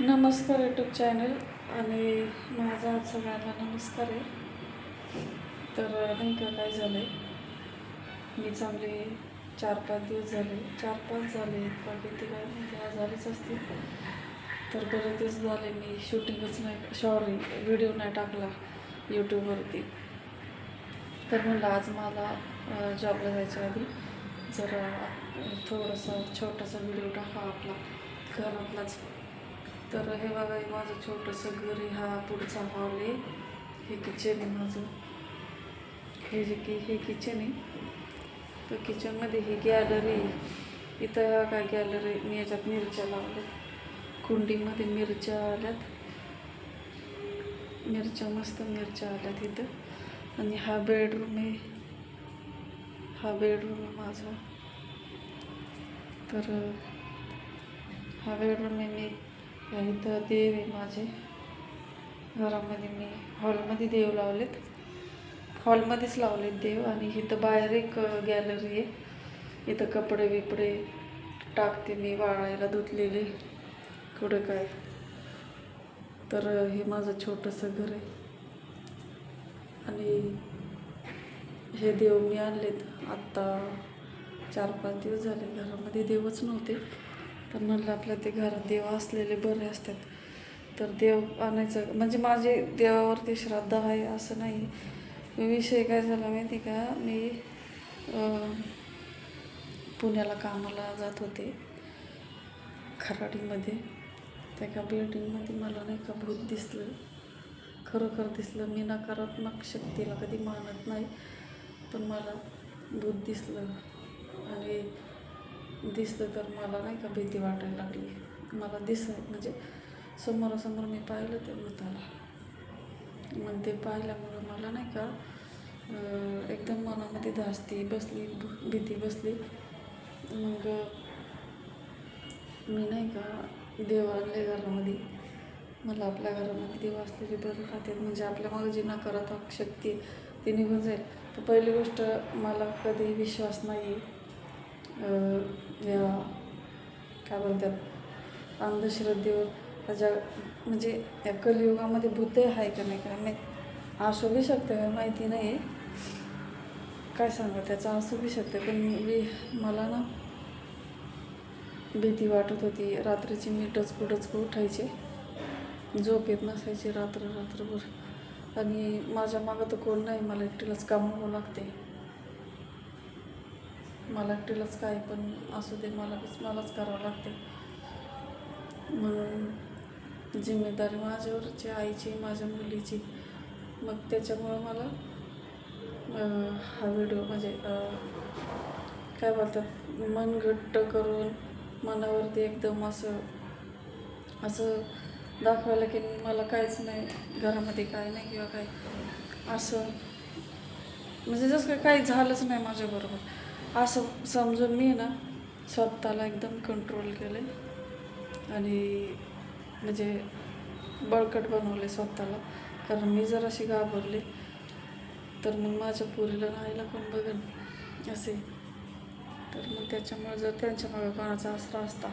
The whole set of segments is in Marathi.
नमस्कार यूट्यूब चॅनल आणि माझा सगळ्यांना नमस्कार आहे. तर नाही का काय झालं आहे मी चांगले चार पाच दिवस झाले. चार पाच झाले का किती काय म्हणजे झालेच असतील. तर बरेच दिवस झाले मी शूटिंगच नाही सॉरी व्हिडिओ नाही टाकला यूट्यूबवरती तर म्हणलं आज मला जॉबला जायच्या आधी जरा थोडंसं छोटासा व्हिडिओ टाका आपला घरातलाच तर हे बघा हे माझं छोटंसं घर आहे हा पुढचा हॉल आहे. हे किचन आहे माझं. हे जे की हे किचन आहे. तर किचनमध्ये ही गॅलरी इथं ह्या काय गॅलरी मी याच्यात मिरच्या लावल्यात. कुंडीमध्ये मिरच्या आल्यात. मिरच्या मस्त मिरच्या आल्यात इथं. आणि हा बेडरूम आहे. हा बेडरूम आहे माझा. तर हा बेडरूम आहे मी. इथं देव आहे माझे. घरामध्ये मी हॉलमध्ये देव लावलेत. हॉलमध्येच लावलेत देव आणि इथं बाहेर एक गॅलरी आहे. इथं कपडे बिपडे टाकते मी वाळायला धुतलेले कुठं काय? तर हे माझं छोटंसं घर आहे. आणि हे देव मी आणलेत. आत्ता चार पाच दिवस झाले घरामध्ये देवच नव्हते. तर म्हणलं आपल्या ते घरात देव असलेले बरे असतात. तर देव आणायचं म्हणजे माझे देवावरती श्रद्धा आहे असं नाही. विषय काय झाला माहिती का? मी पुण्याला कामाला जात होते. खराडीमध्ये. त्या एका बिल्डिंगमध्ये मला नाही का भूत दिसलं. खरोखर दिसलं. मी नकारात्मक शक्तीला कधी मानत नाही पण मला भूत दिसलं. आणि दिसलं तर मला नाही का भीती वाटायला लागली. मला दिस म्हणजे समोरासमोर मी पाहिलं ते मताला मग ते पाहिल्यामुळं मला नाही का एकदम मनामध्ये धास्ती बसली भीती बसली. मग मी नाही का देव आणले घरामध्ये मला आपल्या घरामध्ये देव असलेली बरं राहते म्हणजे आपल्या मागे जी नकारात्मक शक्ती ती निघून जाईल. तर पहिली गोष्ट मला कधी विश्वास नाही आहे काय बोलतात अंधश्रद्धेवर त्याच्या म्हणजे या कलियुगामध्ये भूत आहे का नाही का नाही असू बी शकते का माहिती नाही आहे काय सांगा त्याचं असू बी शकते पण मी मला ना भीती वाटत होती. रात्रीची मी डचकू डचकू उठायचे. झोप येत नसायची रात्र रात्रभर. आणि माझ्या मागं तर कोण नाही मला एकटीलाच कामावं लागते. मला एकटीलाच काय पण असू दे मला मलाच करावं लागते. म्हणून जिम्मेदारी माझ्यावरची आईची माझ्या मुलीची. मग त्याच्यामुळं मला हा व्हिडिओ म्हणजे काय बोलतात मन घट्ट करून मनावरती एकदम असं असं दाखवायला की मला काहीच नाही घरामध्ये काय नाही किंवा काय. असं म्हणजे जसं काही झालंच नाही माझ्याबरोबर. असं समजून मी ना स्वतःला एकदम कंट्रोल केले आणि म्हणजे बळकट बनवले स्वतःला. कारण मी जर अशी घाबरले तर मग माझ्या पोरीला राहायला कोण बघेन? असे. तर मग त्याच्यामुळे जर त्यांच्या मागं कोणाचा आसरा असता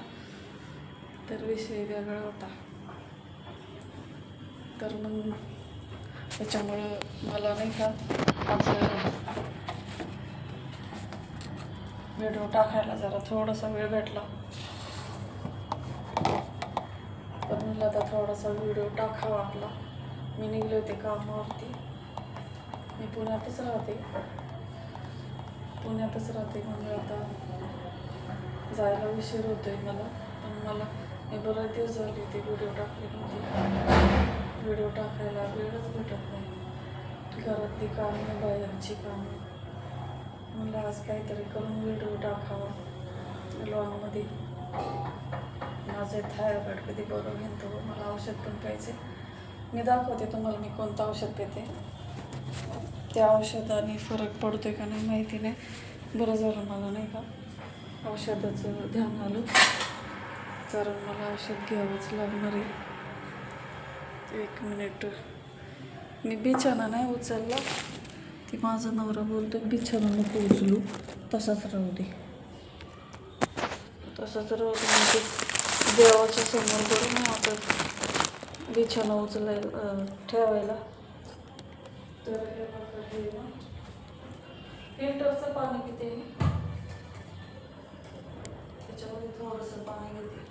तर विषय वेगळा होता. तर मग त्याच्यामुळं मला नाही का असं व्हिडिओ टाकायला जरा थोडासा वेळ भेटला. पण म्हणलं आता थोडासा व्हिडिओ टाकावा आपला. मी निघले होते कामावरती. मी पुण्यातच राहते. पुण्यातच राहते म्हणजे आता जायला उशीर होतोय मला. पण मला मी बरेच दिवस झाले होते व्हिडिओ टाकले नव्हते. व्हिडिओ टाकायला वेळच भेटत नाही. घरातली कामं बाहेरची कामं. म्हणलं आज काहीतरी करून व्हिडिओ टाकावा. लॉनमध्ये माझे थायरॉइड कधी बरं घेऊन तो मला औषध पण पाहिजे मी दाखवते तुम्हाला मी कोणतं औषध पेते. त्या औषधाने फरक पडतोय का नाही माहिती नाही. बरं झालं मला नाही का औषधाचं ध्यान आलं. कारण मला औषध घ्यावंच लागणार आहे. एक मिनिट. मी बिछाना नाही उचलला. ती माझा नवरा बोलतो बिछाना नको उचलू तसाच राहू दे. तसाच राहू दे म्हणजे देवाच्या समोर करून आता बिछाना उचलायला ठेवायला. तर फिल्टरचं पाणी किती त्याच्यामध्ये थोडंसं पाणी घेते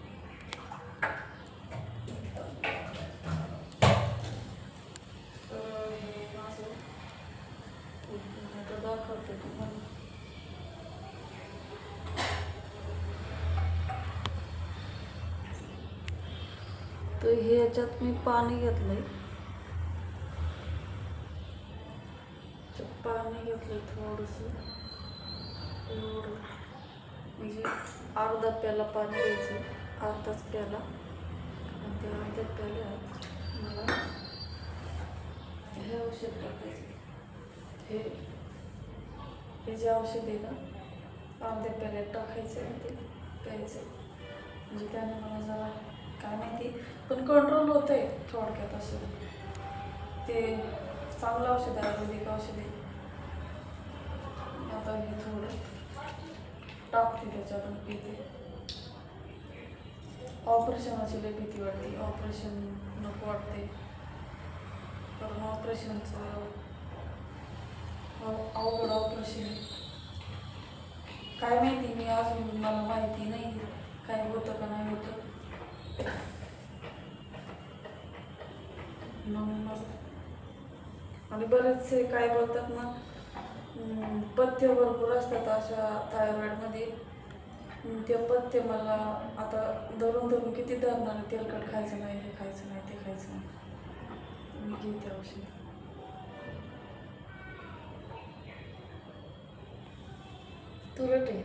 तर हे माझं दाखवते तुम्हाला. तर हे याच्यात मी पाणी घेतलंय. तर पाणी घेतलंय थोडंसं. एवढं. म्हणजे अर्धा प्याला पाणी घ्यायचं. अर्धाच प्याला. आणि त्या अर्ध्या प्याला मला हे औषध टाकायचं. हे. हे जे औषध आहे ना अर्ध्या प्याल्यात टाकायचं आणि ते प्यायचं. म्हणजे त्याने मला जरा काय माहिती पण कंट्रोल होतं आहे थोडक्यात असं. ते चांगलं औषध आहे आयुर्वेदिक औषध आहे. आता हे थोडं टाकते त्याच्यातून पिते. ऑपरेशनाची लय भीती वाटते ऑपरेशन नको वाटते. कारण ऑपरेशनचं अवघड ऑपरेशन काय माहिती मी अजून मला माहिती नाही काय होतं का नाही होतं. मग आणि बरेचसे काय बोलतात ना पथ्य भरपूर असतात अशा थायरॉईडमध्ये ते पथ्य मला आता धरून धरून किती धरणार तेलकट खायचं नाही हे खायचं नाही ते खायचं नाही. मी घेते औषध. तुरट. आहे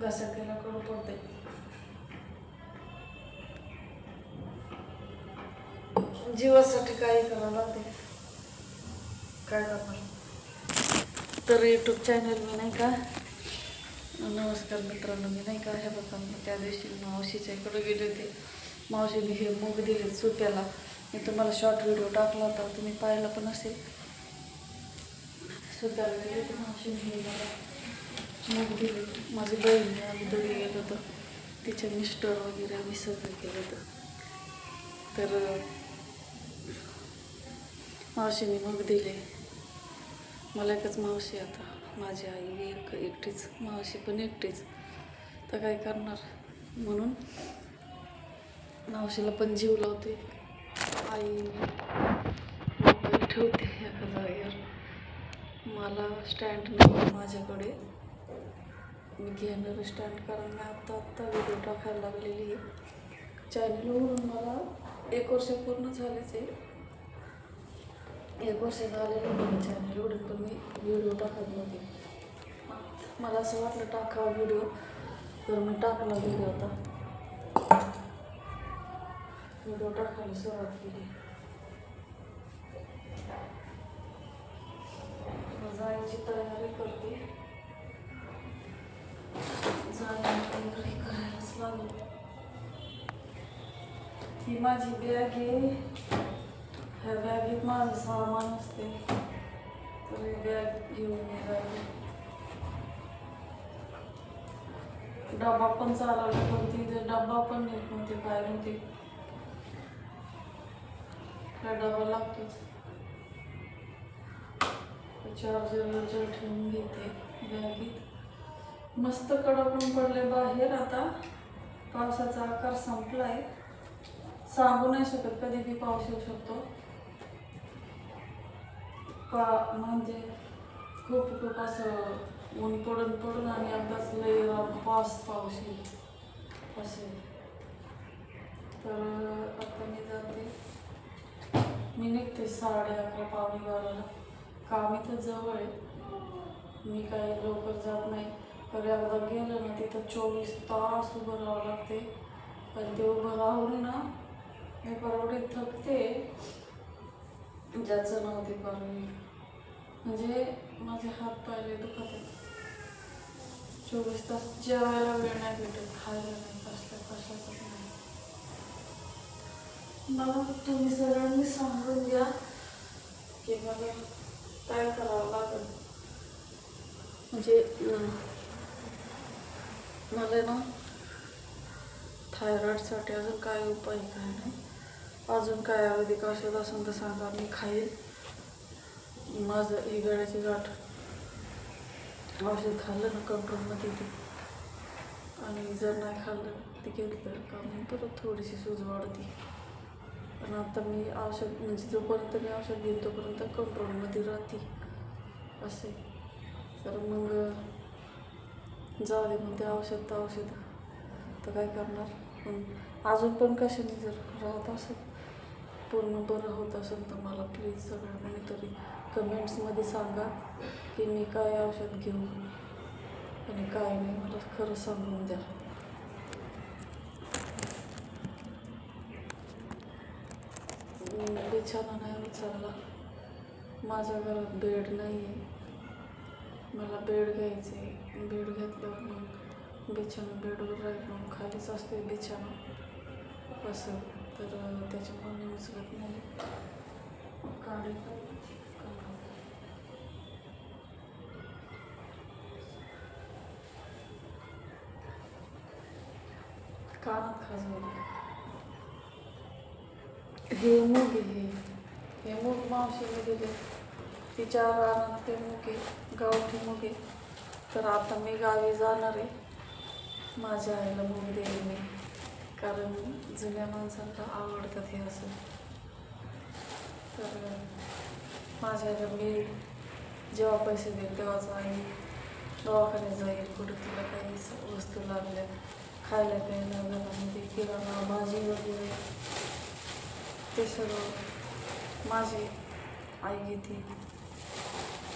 घसा केला कडू पडते जीवासाठी काही करावं लागते काय करणार? तर यूट्यूब चॅनल मी नाही का? नमस्कार मित्रांनो मी नाही का? हे बघा मी त्या दिवशी मावशीच्या इकडे गेले होते. मावशीने हे मूग दिले सुप्याला. मी तुम्हाला शॉर्ट व्हिडिओ टाकला होता तुम्ही पाहिला पण असेल. सुद्धा गेले मावशी मावशीने मला मग दिले माझी बहीण आम्ही दोघे गेलो होतो तिचे मिस्टर वगैरे आम्ही सगळं केलं होतं तर मावशीने मग दिले मला एकच मावशी आता माझी आई मी एक एकटीच मावशी पण एकटीच. तर काय करणार? म्हणून मावशीला पण जीव लावते. आई मोबाईल ठेवते. मला स्टँड नाही माझ्याकडे. मी घेणार स्टँड कारण मी आत्ता आत्ता व्हिडिओ टाकायला लागलेली आहे. चॅनलवरून मला एक वर्ष पूर्ण झालेच आहे. एक वर्ष झालेलं आहे चॅनल पण मी व्हिडिओ टाकत नव्हते. मला असं वाटलं टाकावा व्हिडिओ तर मी टाकला व्हिडिओ आता. व्हिडिओ टाकायला सुरुवात केली. जायची तयारी करते. जायला तयारी करायलाच लागेल. ही माझी बॅग आहे. ह्या बॅगेत माझं सामान असते. तर ही बॅग घेऊन मी डबा पण चालवला पण तिथे डबा पण नेत नव्हते काय नव्हते काय डबा लागतोच. चार्जर वार्जर ठेवून घेते बॅगीत. मस्त कडकून पडले बाहेर आता. पावसाचा आकार संपलाय. सांगू नाही शकत कधी बी पाऊस येऊ शकतो. पा म्हणजे खूप खूप असं ऊन पडून पडून आणि अगदाच लय पास पाऊस येईल. असे तर आता मी जाते. मी निघते साडे अकरा पावणे बाराला. काम इथं जवळ आहे. मी काही लवकर जात नाही. तर एकदा गेलं ना तिथं चोवीस तास उभं राहावं लागते. आणि ते उभं राहून ना मी परवडीत थकते. ज्याचं नाव ते परवडी म्हणजे माझे हात पायले दुखत आहेत. चोवीस तास जेवायला वेळ नाही भेटत. खायला नाही कसल्या कशातच नाही. मला तुम्ही सगळ्यांनी सांगून द्या की मला काय करावं लागेल? म्हणजे मला ना थायरॉईडसाठी अजून काय उपाय काय नाही. अजून काय आयुर्वेदिक औषध असून तर सांगा मी खाईल. माझं ही गळ्याची गाठ. औषध खाल्लं ना कंट्रोलमध्ये ते आणि जर नाही खाल्लं ते घेतलं का मग परत थोडीशी सूज वाढते. पण आता मी औषध म्हणजे जोपर्यंत मी औषध घेईन तोपर्यंत कंट्रोलमध्ये राहते. असे. तर मग जाऊ दे मग ते औषध तर औषध. तर काय करणार? पण अजून पण कशाने जर राहत असेल पूर्ण बरं होत असेल तर मला प्लीज सगळं कोणीतरी कमेंट्समध्ये सांगा की मी काय औषध घेऊ आणि काय नाही मला खरं सांगून द्या. बिछाना नाही उचलला माझ्या घरात बेड नाही आहे मला बेड घ्यायचे आहे बेड घेतल्यावर मग बिछाना बेडवर राहील. मग खालीच असते बिछाना. असं. तर अं, त्याच्यामुळे मी उचलत नाही. काढे कानात खाजवलं. हे मूग हे. हे मूग मावशीने दिले तिच्या रानात ते मुगे गावठी मुगे. तर आता मी गावी जाणार आहे. माझ्या आईला मूग देईल मी. कारण जुन्या माणसांना आवडतात हे असं. तर माझ्या आईला मी जेव्हा पैसे देईल तेव्हाच आई दवाखान्यात जाईल. कुठं तिला काही वस्तू लागल्या. खायला प्यायला घरामध्ये किराणा भाजी वगैरे. ते सर्व माझी आई घेते.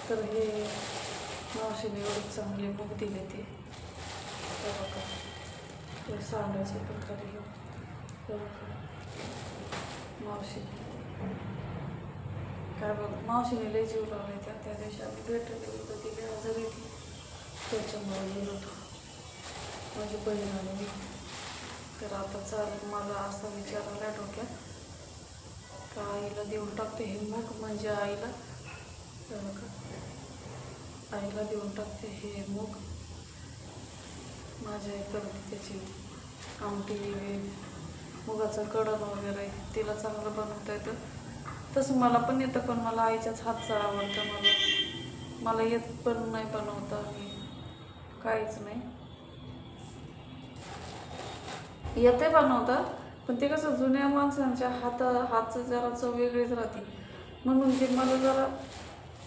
तर हे मावशीने चांगले बुक दिले ते. बघा ते सांगायचे प्रकारे बघा मावशी. काय बघ मावशीने लय जीव लावले त्या त्या दिवशी आम्ही भेटत गेलो तर ती आजारी होती. त्याच्यामुळे गेलो होतो. माझी बहीण आली तर आता चालेल मला असा विचार आला डोक्यात. का आईला देऊन टाकते हे मग म्हणजे आईला? आईला देऊन टाकते हे मग. माझ्या आई करते त्याची आमटी मुगाचं कडण वगैरे. तिला चांगलं बनवता येतं. तसं मला पण येतं पण मला आईच्याच हातचं आवडतं. मला मला येत पण नाही बनवता मी काहीच नाही. येते बनवता? पण ते कसं जुन्या माणसांच्या हाता हातचं जरा चव वेगळीच राहते. म्हणून ते मला जरा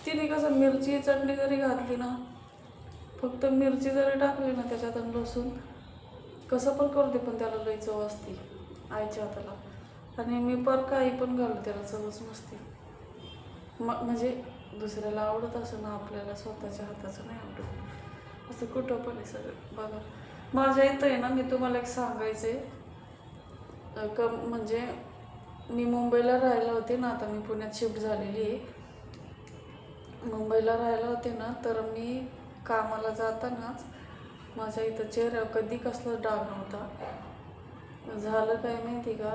तिने कसं मिरची चटणी जरी घातली ना फक्त मिरची जरी टाकली ना त्याच्यात आणि लसूण कसं पण करते पण त्याला लई चव असते आईच्या हाताला. आणि मी पर काही पण घालू त्याला चवच नसते. म म्हणजे दुसऱ्याला आवडत असं ना आपल्याला स्वतःच्या हाताचं नाही आवडत. असं कुठं पण आहे सगळं. बघा. माझ्या इथं आहे ना मी तुम्हाला एक सांगायचं आहे क म्हणजे मी मुंबईला राहायला होते ना आता मी पुण्यात शिफ्ट झालेली आहे. मुंबईला राहायला होते ना तर मी कामाला जातानाच माझ्या इथं चेहऱ्यावर कधी कसला डाग नव्हता. झालं काय माहिती का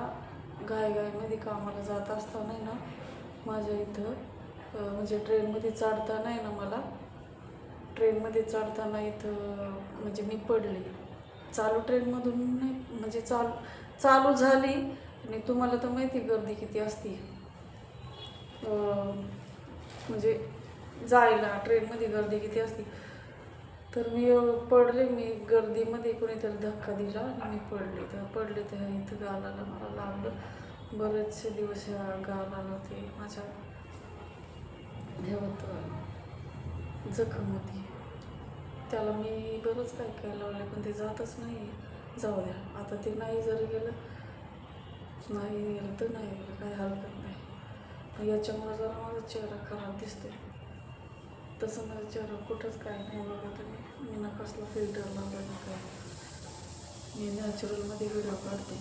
घाईघाईमध्ये कामाला जात असताना आहे ना माझ्या इथं म्हणजे ट्रेनमध्ये चढताना आहे ना मला ट्रेनमध्ये चढताना इथं म्हणजे मी पडले. चालू ट्रेनमधून नाही म्हणजे चालू चालू झाली. आणि तुम्हाला तर माहिती आहे गर्दी किती असते. म्हणजे जायला ट्रेनमध्ये गर्दी किती असते. तर मी पडले मी गर्दीमध्ये कोणीतरी धक्का दिला आणि मी पडले. तर पडले तर इथं गालाला मला लागलं. बरेचसे दिवस गालाला ते माझ्या हे होतं जखम होती. त्याला मी बरंच काय काय लावले पण ते जातच नाही जाऊ द्या. आता ते नाही जर गेलं नाही गेलं तर नाही गेलं काही हरकत नाही. याच्यामुळे जरा माझा चेहरा खराब दिसतोय. तसं माझा चेहरा कुठंच काय नाही बघा तुम्ही. मी ना कसलं फिल्टर लावला ना काय. मी नॅचरलमध्ये व्हिडिओ काढते.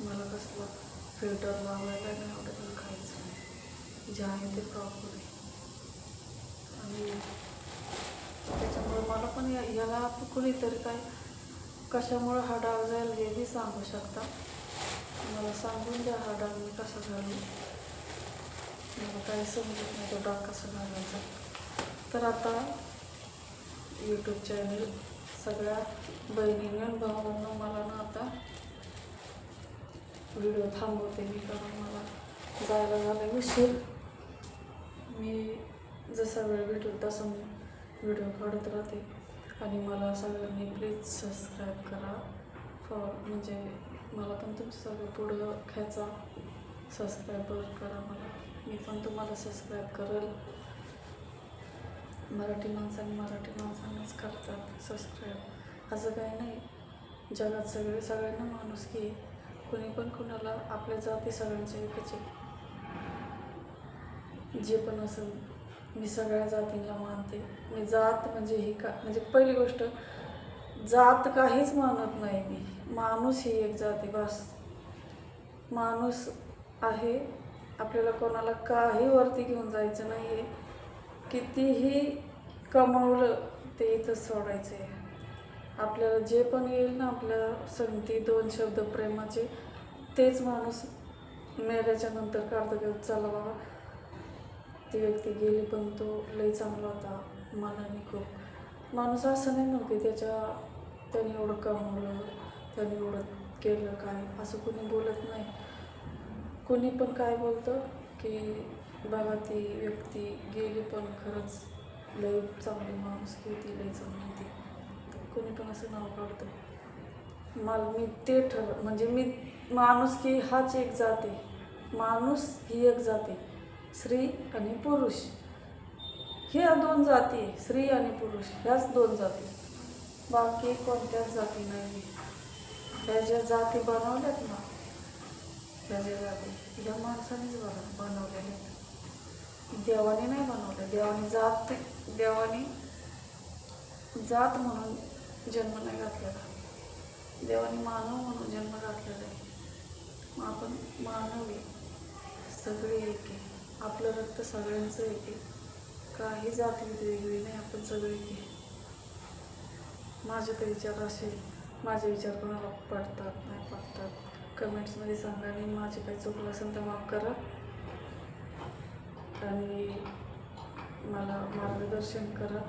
मला कसलं फिल्टर लावायला नाही आवडत आणि काहीच नाही. जे आहे ते प्रॉपर आहे. आणि त्याच्यामुळे मला पण या- याला कुणीतरी काय कशामुळं हा डाग जाईल हे सांगू शकता. मला सांगून द्या हा डाग मी कसा घालू मला काही समजत नाही तो डाग कसा घालायचा तर आता यूट्यूब चॅनल सगळ्या बहिणींनी भावांना मला ना आता व्हिडिओ थांबवते मी कारण मला जायला झालं उशीर. मी जसा वेळ भेटेल तसं मी व्हिडिओ काढत राहते. आणि मला सगळ्यांनी प्लीज सबस्क्राईब करा. फॉर म्हणजे मला पण तुमचं सगळं पुढं ख्याचा सबस्क्राईबर करा मला. मी पण तुम्हाला सबस्क्राईब करेल. मराठी माणसांनी मराठी माणसांनाच करतात सबस्क्राईब असं काही नाही. जगात सगळे सगळ्यांना माणूस की कोणी पण कुणाला आपल्या जाती सगळ्यांच्या एकच जे पण असेल. मी सगळ्या जातींना मानते. मी जात म्हणजे ही का म्हणजे पहिली गोष्ट जात काहीच मानत नाही मी. माणूस ही एक जाती बस. माणूस आहे आपल्याला कोणाला काही वरती घेऊन जायचं नाही आहे कितीही कमवलं ते इथंच सोडायचं आहे आपल्याला जे पण येईल ना आपल्या संगती दोन शब्द प्रेमाचे तेच माणूस मेल्याच्या नंतर काढतो की चला बाबा ती व्यक्ती गेली पण तो लई चांगला होता मनाने खूप. माणूस असं नाही म्हणत की त्याच्या त्याने एवढं कमवलं त्याने एवढं केलं काय असं कोणी बोलत नाही. कोणी पण काय बोलतं की बाबा ती व्यक्ती गेली पण खरंच लई चांगली माणूस की होती लई चांगली ती कोणी पण असं नाव काढतं. मला मी ते ठर म्हणजे मी माणूस की हाच एक जाते. माणूस ही एक जाते. स्त्री आणि पुरुष. ह्या दोन जाती आहे स्त्री आणि पुरुष ह्याच दोन जाती. बाकी कोणत्याच जाती नाही ह्या ज्या जाती बनवल्यात ना ह्या ज्या जाती ह्या माणसानेच बन बनवलेल्या देवाने नाही बनवलं देवाने जात देवाने जात म्हणून जन्म नाही घातलेला. देवाने मानव म्हणून जन्म घातलेला आहे. आपण मानवी सगळी सगळे एक आहे. आपलं रक्त सगळ्यांचं येते. काही जाती वेगळी नाही आपण सगळे येते. माझे तर विचार असे माझे विचार कोणाला पडतात नाही पडतात. कमेंट्समध्ये सांगा आणि माझे काही चुकलं असेल तर माफ करा. आणि मला मार्गदर्शन करा.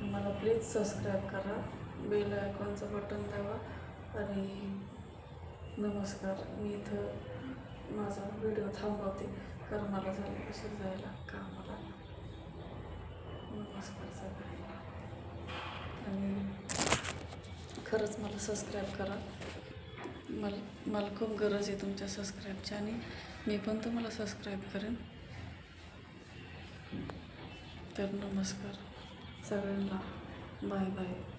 मला प्लीज सबस्क्राईब करा. बेल आयकॉनचं बटन द्यावा आणि नमस्कार. मी इथं माझा व्हिडिओ थांबवते. कारण मला झालं उशीर जायला कामाला. नमस्कार सगळ्यांना आणि खरंच मला सबस्क्राईब करा. मला मला खूप गरज आहे तुमच्या सबस्क्राईबची आणि मी पण तुम्हाला सबस्क्राईब करेन. तर नमस्कार. सगळ्यांना बाय बाय.